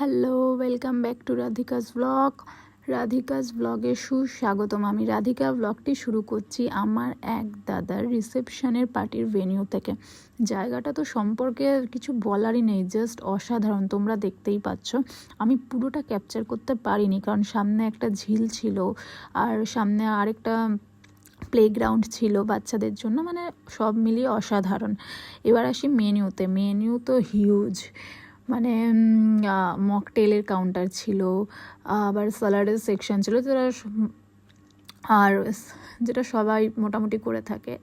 Hello, welcome back to Radhika's blog. Radhika's ব্লগে সুস্বাগতম। আমি রাধিকা, ব্লগটি শুরু করছি আমার এক দাদার রিসেপশনের পার্টির ভেনিউ থেকে। জায়গাটা তো সম্পর্কে কিছু বলারই নেই জাস্ট অসাধারণ, তোমরা দেখতেই পাচ্ছ। আমি পুরোটা ক্যাপচার করতে পারিনি, কারণ সামনে একটা ঝিল ছিল, আর সামনে আরেকটা প্লেগ্রাউন্ড ছিল বাচ্চাদের জন্য মানে সব মিলিয়ে অসাধারণ। এবার আসি মেনুতে মেনু তো হিউজ মানে মকটেলের কাউন্টার ছিল, আবার স্যালাডের সেকশন ছিল, যেটা আর যেটা সবাই মোটামুটি করে থাকে।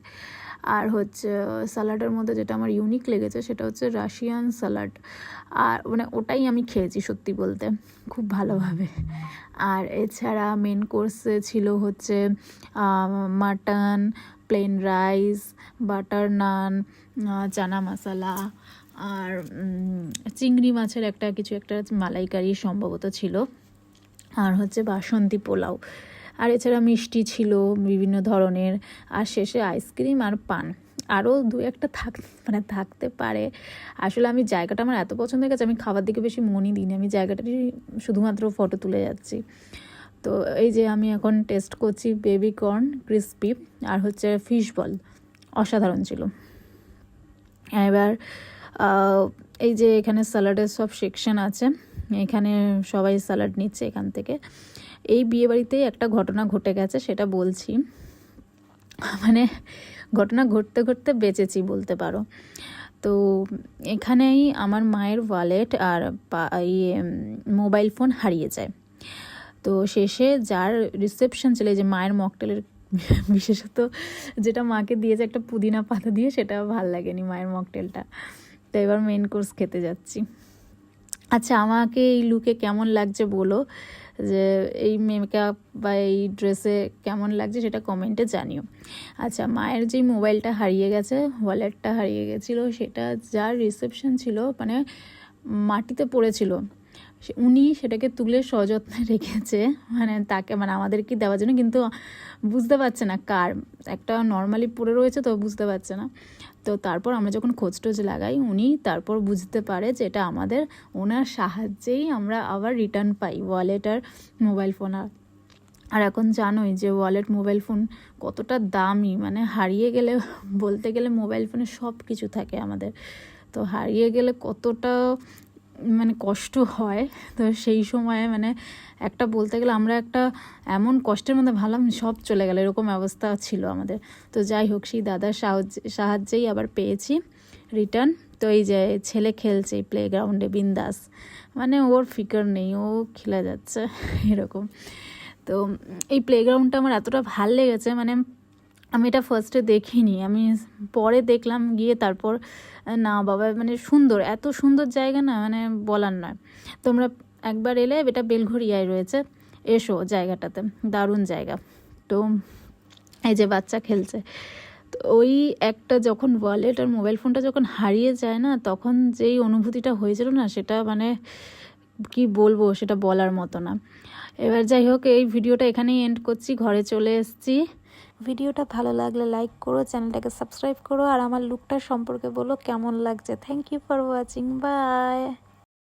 আর হচ্ছে স্যালাডের মধ্যে যেটা আমার ইউনিক লেগেছে, সেটা হচ্ছে রাশিয়ান স্যালাড আর মানে ওটাই আমি খেয়েছি সত্যি বলতে, খুব ভালোভাবে। আর এছাড়া মেন কোর্সে ছিল হচ্ছে mutton plain rice butter naan chana masala আর চিংড়ি মাছের একটা কিছু একটা মালাইকারি সম্ভবত ছিল। আর হচ্ছে বাসন্তী পোলাও। আর এছাড়া মিষ্টি ছিল বিভিন্ন ধরনের। আর শেষে আইসক্রিম আর পান। আরও দু একটা থাক মানে থাকতে পারে। আসলে আমি জায়গাটা আমার এত পছন্দ হয়ে গেছে আমি খাবার দিকে বেশি মনই দিইনি। আমি জায়গাটারই শুধুমাত্র ফটো তুলে যাচ্ছি। তো এই যে আমি এখন টেস্ট করছি বেবি কর্ন ক্রিসপি আর হচ্ছে ফিশ বল অসাধারণ ছিল। এবার এই যে এখানে স্যালাডের সব সেকশন আছে, এখানে সবাই স্যালাড নিচ্ছে এখান থেকে। এই বিয়েবাড়িতেই একটা ঘটনা ঘটে গেছে, সেটা বলছি। মানে ঘটনা ঘটতে ঘটতে বেঁচেছি বলতে পারো। তো এখানেই আমার মায়ের ওয়ালেট আর ইয়ে মোবাইল ফোন হারিয়ে যায়। তো শেষে যার রিসেপশন ছিল যে মায়ের মকটেলের বিশেষত যেটা মাকে দিয়েছে একটা পুদিনা পাতা দিয়ে, সেটা ভালো লাগেনি মায়ের মকটেলটা তো এবার মেন কোর্স খেতে যাচ্ছি। আচ্ছা আমাকে এই লুকে কেমন লাগছে বলো? যে এই মেকআপ বা এই ড্রেসে কেমন লাগছে সেটা কমেন্টে জানিও। আচ্ছা মায়ের যেই মোবাইলটা হারিয়ে গেছে ওয়ালেটটা হারিয়ে গেছিল, সেটা যার রিসেপশন ছিল মানে মাটিতে পড়েছিল উনি সেটাকে তুলে সযত্নে রেখেছে মানে তাকে মানে আমাদেরকে দেওয়ার জন্য, কিন্তু বুঝতে পারছে না কার। একটা নর্মালি পড়ে রয়েছে তো বুঝতে পারছে না। তো তারপর আমরা যখন খোঁজ টোজ লাগাই, উনি তারপর বুঝতে পারে যে এটা আমাদের ওনার সাহায্যেই আমরা আবার রিটার্ন পাই ওয়ালেট আর মোবাইল ফোন আর। আর এখন জানোই যে ওয়ালেট মোবাইল ফোন কতটা দামি মানে হারিয়ে গেলে, বলতে গেলে মোবাইল ফোনে সব কিছু থাকে আমাদের। তো হারিয়ে গেলে কতটা মানে কষ্ট হয়। তো সেই সময়ে মানে একটা বলতে গেলে আমরা একটা এমন কষ্টের মধ্যে ভাবলাম সব চলে গেল, এরকম অবস্থা ছিল আমাদের। তো যাই হোক, সেই দাদার সাহায্যে সাহায্যেই আবার পেয়েছি রিটার্ন তো এই যে ছেলে খেলছে প্লে গ্রাউন্ডে বিন্দাস। মানে ওর ফিকার নেই, ও খেলা যাচ্ছে, এরকম। তো এই প্লেগ্রাউন্ডটা আমার এতটা ভালো লেগেছে মানে আমি এটা ফার্স্টে দেখিনি। আমি পরে দেখলাম, গিয়ে তারপর, না বাবা মানে সুন্দর, এত সুন্দর জায়গা না মানে বলার নয়। তোমরা একবার এলে এটা বেলঘরিয়ায় রয়েছে। এসো জায়গাটাতে, দারুণ জায়গা। তো এই যে বাচ্চা খেলছে, তো ওই একটা যখন ওয়ালেট আর মোবাইল ফোনটা যখন হারিয়ে যায় না, তখন যেই অনুভূতিটা হয়েছিল না, সেটা মানে কি বলব, সেটা বলার মতো না। এবার যাই হোক, এই ভিডিওটা এখানেই এন্ড করছি, ঘরে চলে এসেছি। ভিডিওটা ভালো লাগলে লাইক করো, চ্যানেলটাকে সাবস্ক্রাইব করো, আর আমার লুকটার সম্পর্কে বলো কেমন লাগছে। Thank you for watching bye